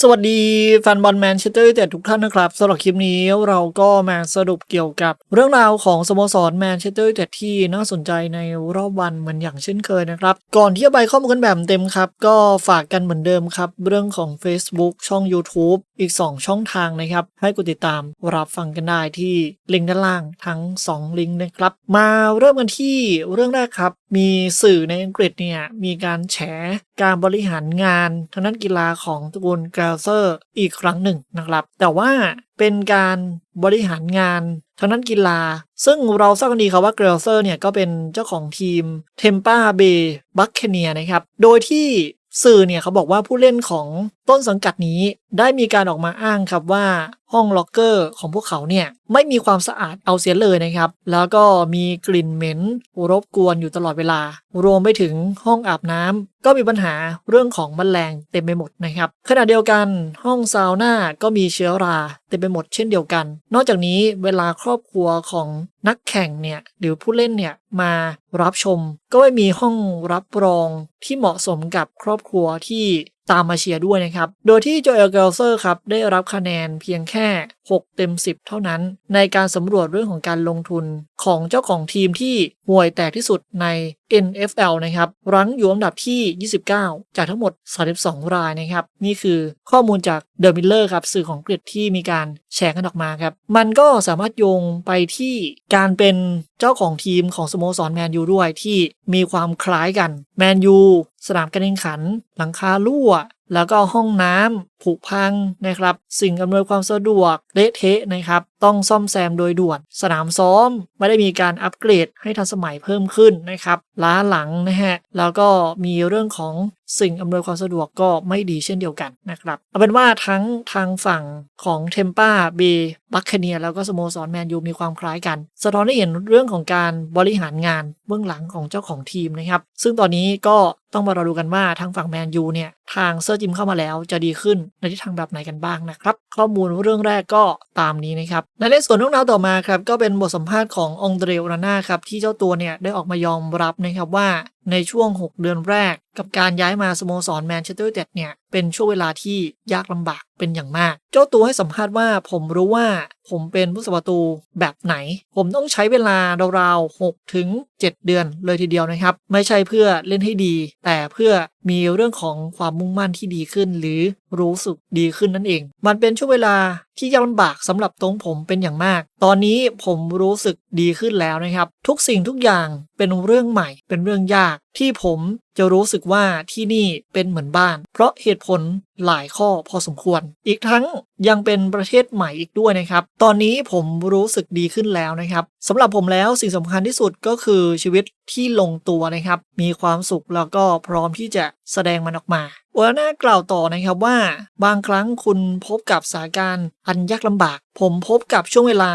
สวัสดีแฟนบอลแมนเชสเตอร์ยูไนเต็ดทุกท่านนะครับสำหรับคลิปนี้เราก็มาสรุปเกี่ยวกับ เรื่องราวของสโมสรแมนเชสเตอร์ยูไนเต็ดที่น่าสนใจในรอบวันเหมือนอย่างเช่นเคยนะครับ ก่อนที่จะไปข้อมูลกันแบบเต็มครับ ก็ฝากกันเหมือนเดิมครับ เรื่องของ Facebook ช่อง YouTube อีก 2 ช่องทางนะครับ ให้กดติดตามรับฟังกันได้ที่ลิงก์ด้านล่างทั้ง 2 ลิงก์นะครับ มาเริ่มกันที่เรื่องแรกครับมีสื่อในอังกฤษเนี่ยมีการแฉ การบริหารงานทางด้านกีฬาของตระกูลกราเซอร์อีกครั้งหนึ่งนะครับ แต่ว่าเป็นการบริหารงานทางด้านกีฬา ซึ่งเราทราบกันดีครับว่าเกรลเซอร์เนี่ยก็เป็นเจ้าของทีมเทมปาเบย์บัคเคเนียนะครับ โดยที่สื่อเนี่ยเขาบอกว่าผู้เล่นของต้นสังกัดนี้ได้มีการออกมาอ้างครับว่าห้องล็อกเกอร์ของพวกเขาเนี่ยไม่มีความสะอาดเอาเสียเลยนะครับ แล้วก็มีกลิ่นเหม็นรบกวนอยู่ตลอดเวลา รวมไปถึงห้องอาบน้ำก็มีปัญหาเรื่องของแมลงเต็มไปหมดนะครับ ขณะเดียวกันห้องซาวน่าก็มีเชื้อราเต็มไปหมดเช่นเดียวกัน นอกจากนี้เวลาครอบครัวของนักแข่งเนี่ยหรือผู้เล่นเนี่ยมารับชม ก็ไม่มีห้องรับรองที่เหมาะสมกับครอบครัวที่ ตามมาเชียร์ด้วยนะครับ โดยที่โจเอลเกลเซอร์ครับได้รับคะแนนเพียงแค่ 6 เต็ม 10 เท่านั้น ในการสำรวจเรื่องของการลงทุนของเจ้าของทีมที่ห่วยแตกที่สุดใน NFL นะครับ รั้งอยู่อันดับที่ 29 จากทั้งหมด 32 รายนะครับ นี่คือข้อมูลจากเดอะมิลเลอร์ครับ สื่อของอังกฤษที่มีการแชร์กันออกมาครับ มันก็สามารถโยงไปที่การเป็นเจ้าของทีมของสโมสรแมนยูด้วยที่มีความคล้ายกัน แมนยูสนามการแข่งขัน หลังคารั่ว แล้วก็ห้องน้ำผุพังนะครับ สิ่งอำนวยความสะดวกเละเทะนะครับต้องซ่อมแซมโดยด่วน สนามซ้อมไม่ได้มีการอัปเกรดให้ทันสมัยเพิ่มขึ้นนะครับล้าหลังนะฮะแล้วก็มีเรื่องของสิ่งอำนวยความสะดวกก็ไม่ดีเช่นเดียวกันนะครับเอาเป็นว่าทั้งทางฝั่งของเทมป้าเบบัคเคเนียแล้วก็สโมสรแมนยูมีความคล้ายกัน สะท้อนให้เห็นเรื่องของการบริหารงานเบื้องหลังของเจ้าของทีมนะครับ ซึ่งตอนนี้ก็ต้องมารอดูกันว่าทางฝั่งแมนยูเนี่ย ทางเซอร์จิมเข้ามาแล้วจะดีขึ้นในทิศทางแบบไหนกันบ้างนะครับ ข้อมูลเรื่องแรกก็ตามนี้นะครับและในส่วนเรื่องราวต่อมาครับก็เป็นบทสัมภาษณ์ขององเดรโอนาน่าครับที่เจ้าตัวเนี่ยได้ออกมายอมรับนะครับว่า ในช่วง 6 เดือนแรก กับการย้ายมาสโมสรแมนเชสเตอร์ยูไนเต็ดเนี่ย เป็นช่วงเวลาที่ยากลำบากเป็นอย่างมาก เจ้าตัวให้สัมภาษณ์ว่าผมรู้ว่าผมเป็นผู้สประตูแบบไหน ผมต้องใช้เวลาราวๆ6ถึง 7 เดือนเลยทีเดียวนะครับ ไม่ใช่เพื่อเล่นให้ดี แต่เพื่อมีเรื่องของความมุ่งมั่นที่ดีขึ้น หรือรู้สึกดีขึ้นนั่นเอง มันเป็นช่วงเวลาที่ยากลำบากสำหรับตรงผมเป็นอย่างมาก ตอนนี้ผมรู้สึกดีขึ้นแล้วนะครับ ทุกสิ่งทุกอย่างเป็นเรื่องใหม่ เป็นเรื่องยาก ที่ผมจะรู้สึกว่าที่นี่เป็นเหมือนบ้าน เพราะเหตุผลหลายข้อพอสมควร อีกทั้งยังเป็นประเทศใหม่อีกด้วยนะครับ ตอนนี้ผมรู้สึกดีขึ้นแล้วนะครับสำหรับผมแล้วสิ่งสำคัญที่สุดก็คือชีวิตที่ลงตัวนะครับ มีความสุขแล้วก็พร้อมที่จะแสดงมันออกมาโอลาน่ากล่าวต่อนะครับว่า บางครั้งคุณพบกับสถานการณ์อันยากลำบาก ผมพบกับช่วงเวลา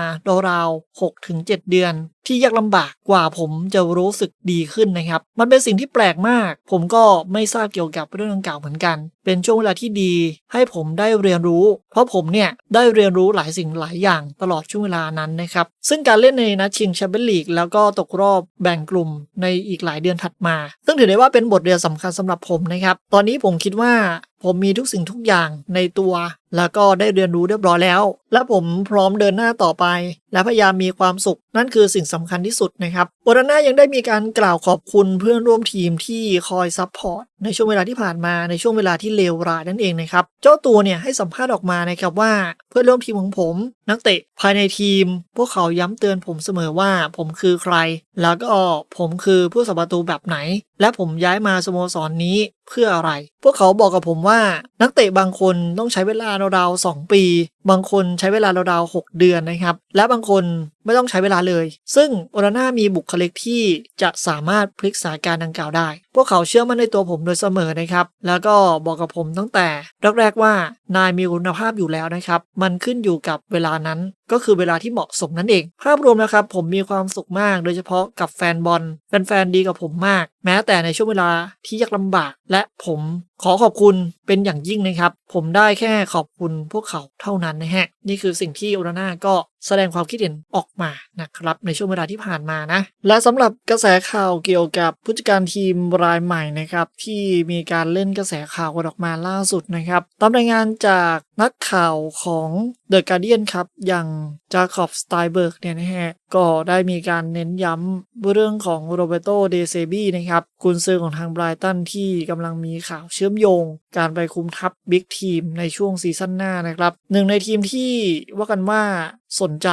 ราวๆ6ถึง7เดือน ที่ยากลำบากกว่าผมจะรู้สึกดีขึ้นนะครับ มันเป็นสิ่ง่งที่แปลกมาก ผมก็ไม่ทราบเกี่ยวกับเรื่องดังกล่าวเหมือนกัน เป็นช่วงเวลาที่ดี ให้ผมได้เรียนรู้ เพราะผมเนี่ยได้เรียนรู้หลายสิ่งหลายอย่างตลอดช่วงเวลานั้นนะครับ ซึ่งการเล่นในนัดชิงแชมเปี้ยนลีกแล้วก็ตกรอบแบ่งกลุ่มในอีกหลายเดือนถัดมา ซึ่งถือได้ว่าเป็นบทเรียนสำคัญสำหรับผมนะครับ ตอนนี้ผมคิดว่า ผมมีทุกสิ่งทุกอย่างในตัว แล้วก็ได้เรียนรู้เรียบร้อยแล้ว และผมพร้อมเดินหน้าต่อไป และพยายามมีความสุข นั่นคือสิ่งสำคัญที่สุดนะครับโอราน่ายังได้มีการกล่าวขอบคุณเพื่อนร่วมทีมที่คอยซัพพอร์ตในช่วงเวลาที่ผ่านมาในช่วงเวลาที่เลวร้ายนั่นเองนะครับ เจ้าตัวเนี่ยให้สัมภาษณ์ออกมานะครับว่า เพื่อนร่วมทีมของผม นักเตะภายในทีม พวกเขาย้ำเตือนผมเสมอว่าผมคือใคร แล้วก็ผมคือผู้สัประตูแบบไหน และผมย้ายมาสโมสรนนี้เพื่ออะไร พวกเขาบอกกับผมว่า นักเตะบางคนต้องใช้เวลาราวๆ2ปี บางคนใช้เวลาราวๆ6เดือนนะครับ และบางคนไม่ต้องใช้เวลาเลย ซึ่งโอราน่ามีบุคลิกที่จะสามารถพลิกสถานการณ์ดังกล่าวได้ พวกเขาเชื่อมั่นในตัวผมโดยเสมอนะครับ แล้วก็บอกกับผมตั้งแต่แรกๆว่านายมีคุณภาพอยู่แล้วนะครับ มันขึ้นอยู่กับเวลานั้นก็คือเวลาที่เหมาะสมนั่นเอง ภาพรวมนะครับ ผมมีความสุขมาก โดยเฉพาะกับแฟนบอลแฟนๆดีกับผมมาก แม้แต่ในช่วงเวลาที่ยากลำบาก และผม ขอขอบคุณเป็นอย่างยิ่งนะครับ ผมได้แค่ขอบคุณพวกเขาเท่านั้นนะฮะ นี่คือสิ่งที่โอนาน่าก็แสดงความคิดเห็นออกมานะครับ ในช่วงเวลาที่ผ่านมานะ และสำหรับกระแสข่าวเกี่ยวกับผู้จัดการทีมรายใหม่นะครับ ที่มีการเล่นกระแสข่าวกันออกมาล่าสุดนะครับตามรายงานจากนักข่าวของ The Guardian ครับ อย่างจาคอบสไตเบิร์กเนี่ยนะฮะ ก็ได้มีการเน้นย้ำเรื่องของโรเบโตเดเซบีนะครับกุนซือของทางไบรตันที่กำลังมีข่าวเชื่อมโยงการไปคุมทัพบิ๊กทีมในช่วงซีซั่นหน้านะครับหนึ่งในทีมที่ว่ากันว่า สนใจ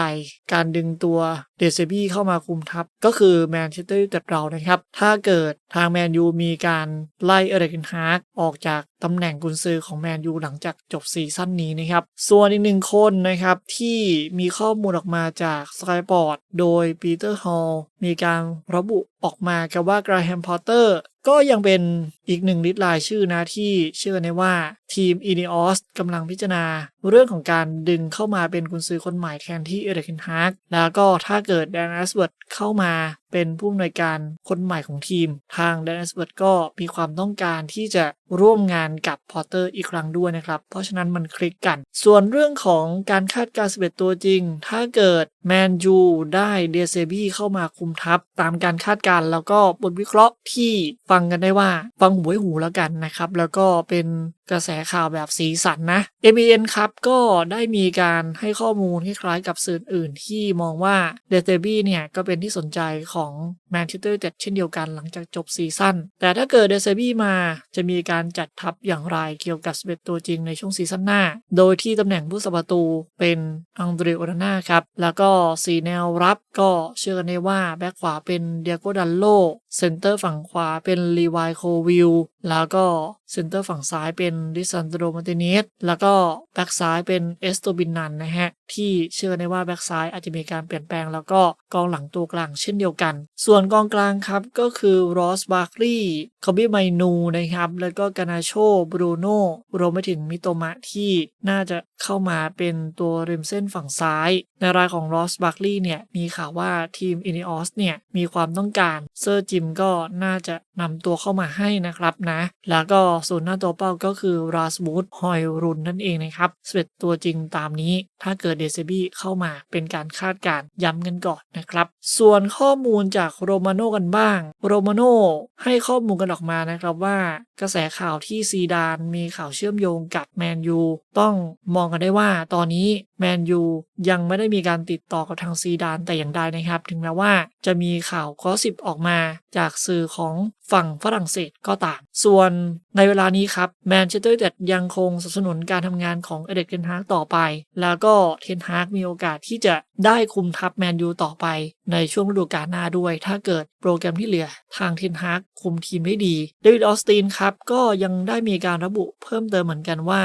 การดึงตัวเดซบี้เข้ามาคุมทัพ ก็คือแมนเชสเตอร์ยูไนเต็ดเรานะครับ ถ้าเกิดทางแมนยูมีการไล่เอเรกินฮาร์กออกจากตำแหน่งกุนซือของแมนยูหลังจากจบซีซั่นนี้นะครับ ส่วนอีกหนึ่งคนนะครับ ที่มีข้อมูลออกมาจากสกายปอร์ตโดยปีเตอร์ฮอลมีการระบุออกมากับว่ากราแฮมพอตเตอร์ก็ยังเป็นอีกหนึ่งลิสต์รายชื่อนะที่เชื่อในว่า ทีมอินิอสกำลังพิจารณา เรื่องของการดึงเข้ามาเป็นกุนซือคนใหม่แทนที่เอเดรียนฮาร์กแล้วก็ถ้าเกิดแดนแอสเวิร์ดเข้ามาเป็นผู้อำนวยการคนใหม่ของทีม ทางแดนแอสเวิร์ดก็มีความต้องการที่จะร่วมงานกับพอร์เตอร์อีกครั้งด้วยนะครับ เพราะฉะนั้นมันคลิกกัน ส่วนเรื่องของการคาดการณ์11 ตัวจริง ถ้าเกิดแมนยูได้เดเซบี้เข้ามาคุมทัพ ตามการคาดการณ์แล้วก็บทวิเคราะห์ที่ฟังกันได้ว่า ฟังหูไว้หูแล้วกันนะครับ แล้วก็เป็นกระแสข่าวแบบสีสันนะ MBN ครับก็ได้มีการให้ข้อมูลคล้ายๆกับสื่ออื่นที่มองว่าเดเซบี้เนี่ยก็เป็นที่สนใจของแมนเชสเตอร์ยูไนเต็ดเช่นเดียวกันหลังจากจบซีซั่นแต่ถ้าเกิดเดเซบี้มาจะมีการจัดทัพอย่างไรเกี่ยวกับ11ตัวจริงในช่วงซีซั่นหน้า โดยที่ตำแหน่งผู้สัประตูเป็นอังเดรโอนาน่าครับ แล้วก็สีแนวรับก็เชื่อกันได้ว่าแบ็คขวาเป็นเดียโกดันโลเซนเตอร์ฝั่งขวาเป็นลีวายโควิลแล้วก็ เซนเตอร์ฝั่งซ้ายเป็นดิซันโดมาติเนสแล้วก็แบ็กซ้ายเป็นเอสโตบินนันนะฮะ ที่เชื่อได้ว่าแบ็กซ้ายอาจจะมีการเปลี่ยนแปลง แล้วก็กองหลังตัวกลางเช่นเดียวกัน ส่วนกองกลางครับ ก็คือรอสบาร์คลีย์คอบี้ไมนูนะครับ แล้วก็กานาโชบรูโนรวมไปถึงมิโตมะที่น่าจะเข้ามาเป็นตัวริมเส้นฝั่งซ้าย ในรายของรอสบาร์คลีย์เนี่ยมีข่าวว่าทีมอินิออสเนี่ยมีความต้องการเซอร์จิมก็น่าจะนำตัวเข้ามาให้นะครับนะ แล้วก็ส่วนหน้าตัวเป้าก็คือราสบูดฮอยรุนนั่นเองนะครับสเปตัวจริงตามนี้ ถ้าเกิดเดซบี้เข้ามาเป็นการคาดการย้ำกันก่อนนะครับ ส่วนข้อมูลจากโรมาโนกันบ้าง โรมาโนให้ข้อมูลกันออกมานะครับว่ากระแสข่าวที่ซีดานมีข่าวเชื่อมโยงกับแมนยูต้องมองกันได้ว่าตอนนี้ แมนยูยังไม่ได้มีการติดต่อกับทางซีดานแต่อย่างใดนะครับ ถึงแม้ว่าจะมีข่าวข้อสิบออกมาจากสื่อของฝั่งฝรั่งเศสก็ตาม ส่วนในเวลานี้ครับแมนเชสเตอร์ยูไนเต็ดยังคงสนับสนุนการทำงานของเอเดกเทนฮากต่อไป แล้วก็เทนฮากมีโอกาสที่จะได้คุมทัพแมนยูต่อไปในช่วงฤดูกาลหน้าด้วย ถ้าเกิดโปรแกรมที่เหลือทางเทนฮากคุมทีมได้ดีเดวิดออสตินครับ ก็ยังได้มีการระบุเพิ่มเติมเหมือนกันว่า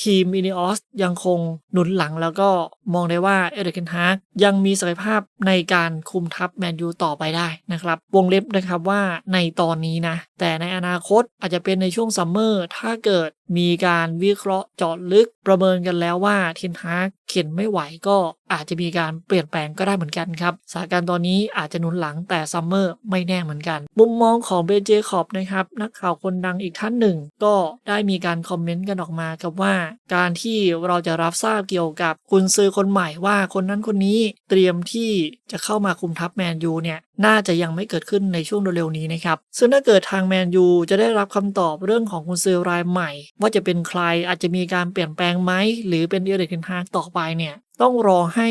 ทีมอินิออสยังคงหนุนหลังแล้วก็มองได้ว่าเอเดกันฮาร์กยังมีศักยภาพในการคุมทัพแมนยูต่อไปได้นะครับ วงเล็บนะครับว่าในตอนนี้นะ แต่ในอนาคตอาจจะเป็นในช่วงซัมเมอร์ถ้าเกิดมีการวิเคราะห์เจาะลึกประเมินกันแล้วว่าเทนฮากเข็นไม่ไหวก็อาจจะมีการเปลี่ยนแปลงก็ได้เหมือนกันครับสถานการณ์ตอนนี้อาจจะหนุนหลังแต่ซัมเมอร์ไม่แน่เหมือนกัน มุมมองของเบเจคอบนะครับนักข่าวคนดังอีกท่านหนึ่ง ก็ได้มีการคอมเมนต์กันออกมากับว่า การที่เราจะรับทราบเกี่ยวกับคุณซื้อคนใหม่ว่าคนนั้นคนนี้เตรียมที่จะเข้ามาคุมทัพแมนยูเนี่ย น่าจะยังไม่เกิดขึ้นในช่วงเร็วๆนี้นะครับ ซึ่งถ้าเกิดทางแมนยูจะได้รับคำตอบเรื่องของคุณซื้อรายใหม่ ว่าจะเป็นใครอาจจะมีการเปลี่ยนแปลงไหม หรือเป็นเอเดกเทนฮากต่อไปเนี่ยต้องรอให้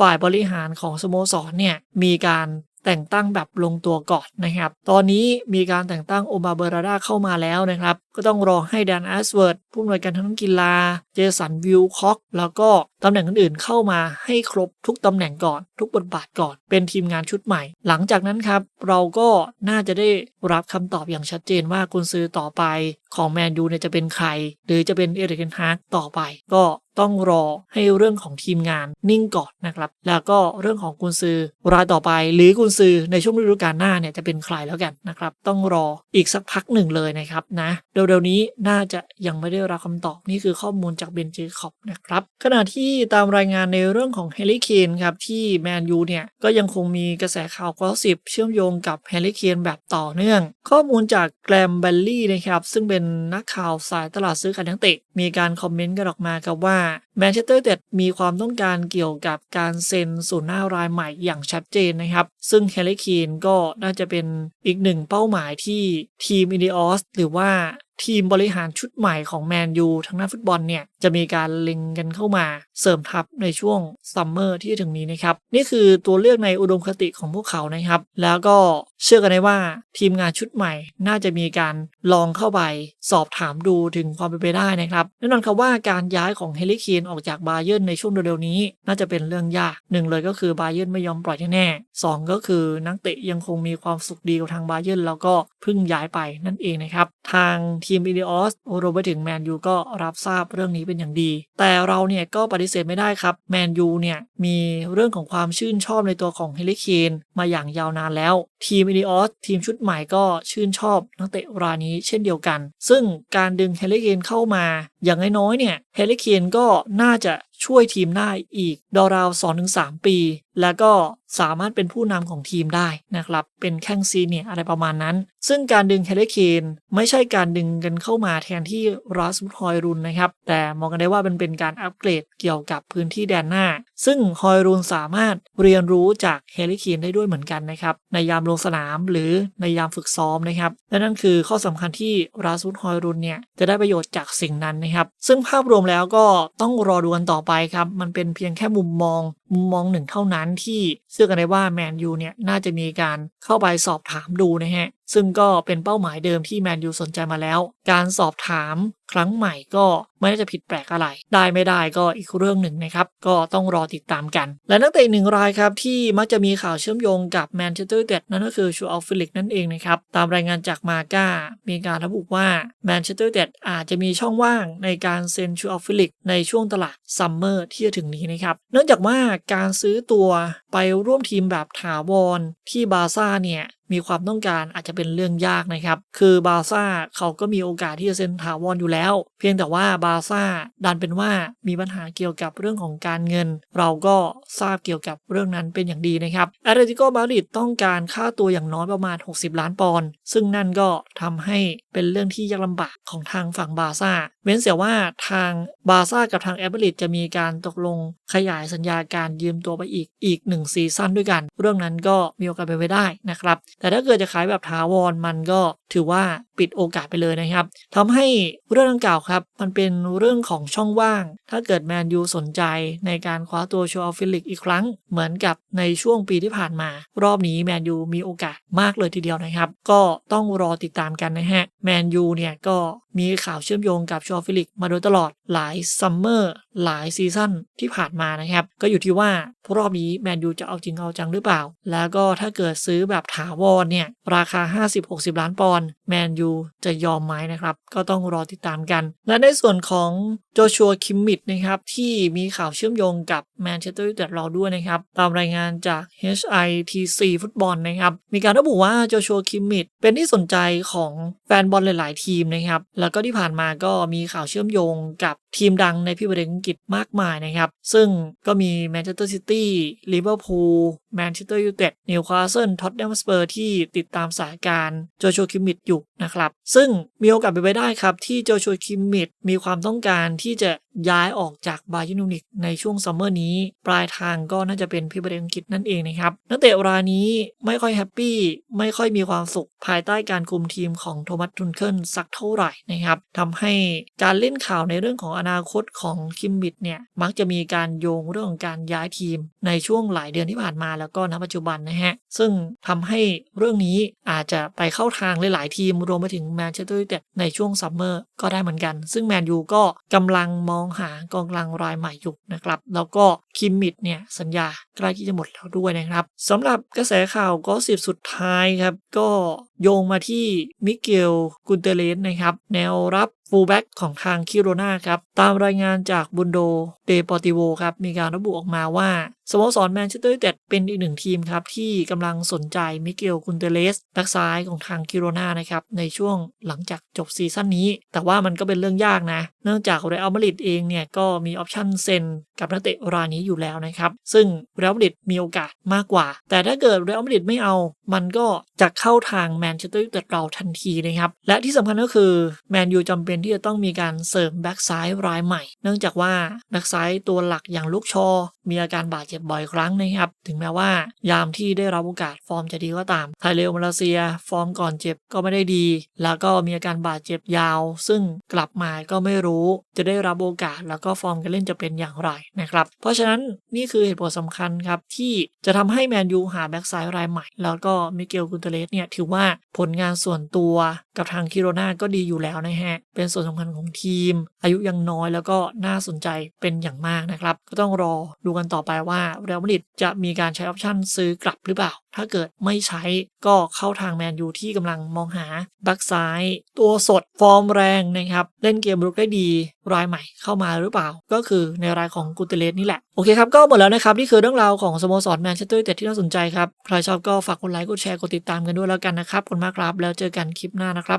ฝ่ายบริหารของสโมสรเนี่ยมีการ แต่งตั้งแบบลงตัวก่อนนะครับ ตอนนี้มีการแต่งตั้งโอมาเบราดาเข้ามาแล้วนะครับ ก็ต้องรอให้แดนแอสเวิร์ดผู้อำนวยการทั้งกีฬา เจสันวิลคอกแล้วก็ตำแหน่งอื่นๆเข้ามาให้ครบทุกตำแหน่งก่อน ทุกบทบาทก่อน เป็นทีมงานชุดใหม่ หลังจากนั้นครับ เราก็น่าจะได้รับคำตอบอย่างชัดเจนว่ากุนซือต่อไปของแมนยูเนี่ยจะเป็นใคร หรือจะเป็นเอริกเกนฮาร์กต่อไป ก็ ต้องรอให้เรื่องของทีมงานนิ่งก่อนนะครับ แล้วก็เรื่องของกุนซือรายต่อไป หรือกุนซือในช่วงฤดูกาลหน้าเนี่ยจะเป็นใครแล้วกันนะครับ ต้องรออีกสักพักหนึ่งเลยนะครับนะเร็วๆนี้น่าจะยังไม่ได้รับคำตอบนี่คือข้อมูลจากเบนเจคอบนะครับขณะที่ตามรายงานในเรื่องของเฮลิเคนครับที่แมนยูเนี่ยก็ยังคงมีกระแสข่าวกอสิบเชื่อมโยงกับเฮลิเคนแบบต่อเนื่อง ข้อมูลจากแกรมเบลลี่นะครับซึ่งเป็นนักข่าวสายตลาดซื้อขายนักเตะมีการคอมเมนต์กันออกมาครับว่าแมนเชสเตอร์เต็ดมีความต้องการเกี่ยวกับการเซ็นศูนย์หน้ารายใหม่อย่างชัดเจนนะครับ ซึ่งเฮลิเคนก็น่าจะเป็นอีกหนึ่งเป้าหมายที่ทีมอินดิออสหรือว่า ทีมบริหารชุดใหม่ของแมนยูทั้งน้าฟุตบอลเนี่ย จะมีการเล็งกันเข้ามาเสริมทัพในช่วงซัมเมอร์ที่จะถึงนี้นะครับ นี่คือตัวเลือกในอุดมคติของพวกเขานะครับ แล้วก็เชื่อกันได้ว่าทีมงานชุดใหม่ น่าจะมีการลองเข้าไปสอบถามดูถึงความเป็นไปได้นะครับแน่นอนครับว่าการย้ายของเฮลิเคนออกจากบาเยิร์นในช่วงเร็วๆนี้ น่าจะเป็นเรื่องยากหนึ่งเลยก็คือบาเยิร์นไม่ยอมปล่อยแน่สองก็คือนักเตะยังคงมีความสุขดีกับทางบาเยิร์นแล้วก็เพิ่งย้ายไปนั่นเองนะครับทางทีมอินดิออสรวมไปถึงแมนยูก็รับทราบเรื่องนี้เป็นอย่างดี แต่เราเนี่ยก็ปฏิเสธไม่ได้ครับแมนยูเนี่ยมีเรื่องของความชื่นชอบในตัวของเฮลิเคนมาอย่างยาวนานแล้ว ทีมอินดิออสทีมชุดใหม่ก็ชื่นชอบนักเตะรายนี้เช่นเดียวกัน ซึ่งการดึงเฮลิเคนเข้ามาอย่างน้อยๆเนี่ยเฮลิเคนก็น่าจะช่วยทีมได้อีกดอราวๆ2-3 ปี แล้วก็สามารถเป็นผู้นำของทีมได้นะครับ เป็นแข้งซีเนี่ยอะไรประมาณนั้น ซึ่งการดึงเฮเลเคนไม่ใช่การดึงกันเข้ามาแทนที่รัสมุทฮอยรุนนะครับ แต่มองกันได้ว่ามันเป็นการอัปเกรดเกี่ยวกับพื้นที่แดนหน้า ซึ่งฮอยรุนสามารถเรียนรู้จากเฮเลเคนได้ด้วยเหมือนกันนะครับ ในยามลงสนามหรือในยามฝึกซ้อมนะครับและนั่นคือข้อสำคัญที่รัสมุทฮอยรุนเนี่ยจะได้ประโยชน์จากสิ่งนั้นนะครับ ซึ่งภาพรวมแล้วก็ต้องรอดูกันต่อไปครับ มันเป็นเพียงแค่มุมมองมุมมองหนึ่งเท่านั้นที่เชื่อกันได้ว่าแมนยูเนี่ยน่าจะมีการ เข้าไปสอบถามดูนะฮะ ซึ่งก็เป็นเป้าหมายเดิมที่แมนยูสนใจมาแล้ว การสอบถามครั้งใหม่ก็ไม่น่าจะผิดแปลกอะไร ได้ไม่ได้ก็อีกเรื่องหนึ่งนะครับ ก็ต้องรอติดตามกัน และนักเตะหนึ่งรายครับ ที่มักจะมีข่าวเชื่อมโยงกับแมนเชสเตอร์ยูไนเต็ดนั่นก็คือชูอัลฟิลิกนั่นเองนะครับ ตามรายงานจากมาก้า มีการระบุว่าแมนเชสเตอร์ยูไนเต็ดอาจจะมีช่องว่างในการเซ็นชูอัลฟิลิกในช่วงตลาดซัมเมอร์ที่จะถึงนี้นะครับ เนื่องจากว่าการซื้อตัวไปร่วมทีมแบบถาวรที่บาซ่าเนี่ย มีความต้องการอาจจะเป็นเรื่องยากนะครับ คือบาซ่าเขาก็มีโอกาสที่จะเซ็นถาวรอยู่แล้ว เพียงแต่ว่าบาซ่าดันเป็นว่ามีปัญหาเกี่ยวกับเรื่องของการเงิน เราก็ทราบเกี่ยวกับเรื่องนั้นเป็นอย่างดีนะครับแอตเลติโกมาดริดต้องการค่าตัวอย่างน้อยประมาณ 60 ล้านปอนด์ซึ่งนั่นก็ทำให้เป็นเรื่องที่ยากลำบากของทางฝั่งบาซ่าเว้นเสียว่าทางบาซ่ากับทางแอตเลติจะมีการตกลงขยายสัญญาการยืมตัวไปอีกอีกหนึ่งซีซั่นด้วยกัน เรื่องนั้นก็มีโอกาสเป็นไปได้นะครับแต่ถ้าเกิดจะขายแบบถาวรมันก็ถือว่า ปิดโอกาสไปเลยนะครับทำให้เรื่องดังกล่าวครับ มันเป็นเรื่องของช่องว่าง ถ้าเกิดแมนยูสนใจในการคว้าตัวโชว์ฟิลิกอีกครั้ง เหมือนกับในช่วงปีที่ผ่านมา รอบนี้แมนยูมีโอกาสมากเลยทีเดียวนะครับ ก็ต้องรอติดตามกันนะฮะแมนยูเนี่ยก็มีข่าวเชื่อมโยงกับชอฟิลิกมาโดยตลอดหลายซัมเมอร์หลายซีซั่นที่ผ่านมานะครับ ก็อยู่ที่ว่ารอบนี้แมนยูจะเอาจริงเอาจังหรือเปล่า แล้วก็ถ้าเกิดซื้อแบบถาวรเนี่ยราคา 50-60 ล้านปอนด์ แมนยูจะยอมไหมนะครับ ก็ต้องรอติดตามกัน และในส่วนของโจชัวคิมมิดนะครับที่มีข่าวเชื่อมโยงกับแมนเชสเตอร์ยูไนเต็ดเราด้วยนะครับตามรายงานจาก HITC ฟุตบอลนะครับมีการระบุว่าโจชัวคิมมิดเป็นที่สนใจของแฟนบอลหลาย ๆ ทีมนะครับแล้วก็ที่ผ่านมาก็มีข่าวเชื่อมโยงกับทีมดังในพิมพ์อังกฤษมากมายนะครับ ซึ่งก็มีแมนเชสเตอร์ซิตี้ลิเวอร์พูลแมนเชสเตอร์ยูไนเต็ดนิวคาสเซิลท็อตแนมสเปอร์ที่ติดตามสถานการณ์โจชัวคิมมิดอยู่นะครับซึ่งมีโอกาสเป็นไปได้ครับที่โจชัวคิมมิดมีความต้องการที่จะย้ายออกจากบาเยร์นมิวนิกในช่วงซัมเมอร์นี้ ปลายทางก็น่าจะเป็นพิมพ์อังกฤษนั่นเองนะครับนักเตะรายนี้ไม่ค่อยแฮปปี้ไม่ค่อยมีความสุขภายใต้การคุมทีมของโทมัสทุนเคิลสักเท่าไหร่นะครับทำให้การเล่นข่าวในเรื่องของอนาคตของคิมมิดเนี่ยมักจะมีการโยงเรื่องของการย้ายทีม ในช่วงหลายเดือนที่ผ่านมาแล้วก็ณปัจจุบันนะฮะซึ่งทำให้เรื่องนี้อาจจะไปเข้าทางหลายๆทีมมรวมไปถึงแมนเชสเตอร์ยูไนเต็ดในช่วงซัมเมอร์ก็ได้เหมือนกัน ซึ่งแมนยูก็กำลังมองหากองกลางรายใหม่อยู่นะครับแล้วก็คิมมิดเนี่ยสัญญาใกล้ที่จะหมดแล้วด้วยนะครับสำหรับกระแสข่าวก็สิบสุดท้ายครับก็โยงมาที่มิเกลกุนเตเลสนะครับแนวรับ ฟูลแบ็กของทางคิโรนาครับตามรายงานจากบุนโดเดปอติโวครับมีการระบุออกมาว่าสโมสรแมนเชสเตอร์ยูไนเต็ดเป็นอีกหนึ่งทีมครับที่กำลังสนใจมิเกลกุนเตเลสแบ็กซ้ายของทางคิโรนานะครับในช่วงหลังจากจบซีซั่นนี้ แต่ว่ามันก็เป็นเรื่องยากนะ เนื่องจากเรอัลมาดริดเองเนี่ยก็มีออปชั่นเซ็นกับนักเตะรายนี้อยู่แล้วนะครับ ซึ่งเรอัลมาดริดมีโอกาสมากกว่า แต่ถ้าเกิดเรอัลมาดริดไม่เอา มันก็จะเข้าทางแมนเชสเตอร์ยูไนเต็ดเราทันทีนะครับและที่สำคัญก็คือแมนยูจำเป็นที่จะต้องมีการเสริมแบ็กซ้ายรายใหม่ เนื่องจากว่าแบ็กซ้ายตัวหลักอย่างลูกชอ มีอาการบาดเจ็บบ่อยครั้งนะครับ ถึงแม้ว่ายามที่ได้รับโอกาสฟอร์มจะดีก็ตาม ไทเลโอมาเลเซีย ฟอร์มก่อนเจ็บก็ไม่ได้ดี แล้วก็มีอาการบาดเจ็บยาว ซึ่งกลับมาก็ไม่รู้จะได้รับโอกาสแล้วก็ฟอร์มการเล่นจะเป็นอย่างไรนะครับ เพราะฉะนั้นนี่คือเหตุผลสำคัญครับที่จะทำให้แมนยูหาแบ็กซ้ายรายใหม่ แล้วก็มิเกลกุนเตเลสเนี่ยถือว่าผลงานส่วนตัวกับทางคิโรนาก็ดีอยู่แล้วนะฮะเป็นส่วนสำคัญของทีม อายุยังน้อยแล้วก็น่าสนใจเป็นอย่างมากนะครับ ก็ต้องรอดูกันต่อไปว่าเรอัลมาดริดจะมีการใช้ออปชั่นซื้อกลับหรือเปล่า ถ้าเกิดไม่ใช้ก็เข้าทางแมนยูที่กำลังมองหาบ็กซ้าย ตัวสดฟอร์มแรงนะครับ เล่นเกมรุกได้ดีรายใหม่เข้ามาหรือเปล่า ก็คือในรายของกูเตเลสนี่แหละ โอเคครับก็หมดแล้วนะครับ นี่คือเรื่องราวของสโมสรแมนเชสเตอร์ยูไนเต็ดที่น่าสนใจครับ ใครชอบก็ฝากกดไลค์กดแชร์กดติดตามกันด้วยแล้วกันนะครับขอบคุณมากครับ แล้วเจอกันคลิปหน้านะครับ